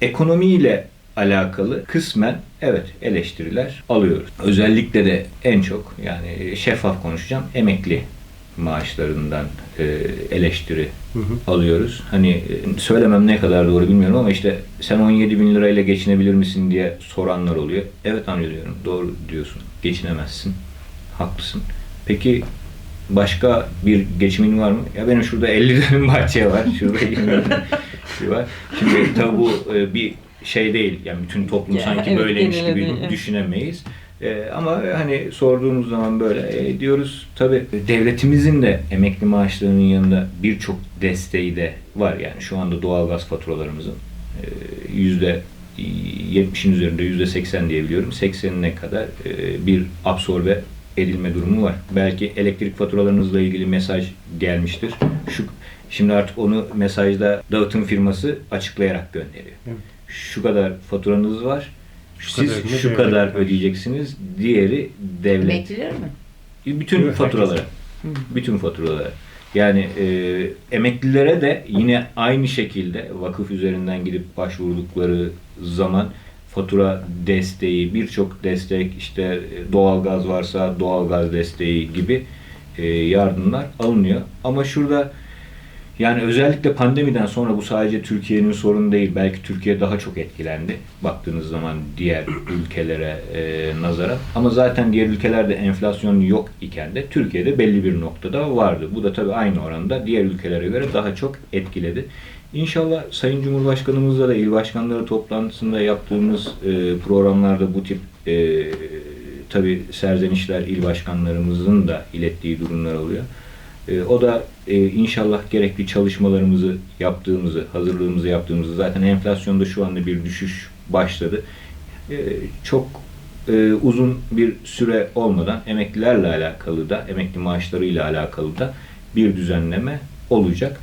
Ekonomiyle alakalı kısmen evet eleştiriler alıyoruz. Özellikle de en çok yani şeffaf konuşacağım emekli maaşlarından e, eleştiri alıyoruz. Hani e, söylemem ne kadar doğru bilmiyorum ama işte sen 17 bin lirayla geçinebilir misin diye soranlar oluyor. Evet amca diyorum doğru diyorsun geçinemezsin haklısın. Peki başka bir geçimin var mı? Ya benim şurada 50 dönüm bahçe var. Şurada 20 dönüm şey var. Şimdi tabii bu e, bir şey değil. Yani bütün toplum Ya, sanki evet, böyleymiş gibi değil, düşünemeyiz. E, ama hani sorduğumuz zaman böyle e, diyoruz tabii devletimizin de emekli maaşlarının yanında birçok desteği de var. Yani şu anda doğalgaz faturalarımızın e, yüzde 70'in üzerinde yüzde 80 diye biliyorum. 80'ine kadar e, bir absorbe edilme durumu var. Belki elektrik faturalarınızla ilgili mesaj gelmiştir. Şu şimdi artık onu mesajda dağıtım firması açıklayarak gönderiyor. Evet. Şu kadar faturanız var. Şu Siz kadarını şu kadar ödeyeceksiniz. Diğeri devlet. Emekliler mi? Bütün Evet, faturaları. Hı. Bütün faturaları. Yani e, emeklilere de yine aynı şekilde vakıf üzerinden gidip başvurdukları zaman fatura desteği, birçok destek işte e, doğalgaz varsa doğalgaz desteği gibi e, yardımlar alınıyor. Ama şurada yani özellikle pandemiden sonra bu sadece Türkiye'nin sorunu değil. Belki Türkiye daha çok etkilendi baktığınız zaman diğer ülkelere e, nazaran. Ama zaten diğer ülkelerde enflasyon yok iken de Türkiye'de belli bir noktada vardı. Bu da tabii aynı oranda diğer ülkelere göre daha çok etkiledi. İnşallah Sayın Cumhurbaşkanımızla da il başkanları toplantısında yaptığımız e, programlarda bu tip e, tabii serzenişler il başkanlarımızın da ilettiği durumlar oluyor. E, o da e, inşallah gerekli çalışmalarımızı yaptığımızı, hazırlığımızı yaptığımızı zaten enflasyonda şu anda bir düşüş başladı. E, çok e, uzun bir süre olmadan emeklilerle alakalı da, emekli maaşlarıyla alakalı da bir düzenleme olacak.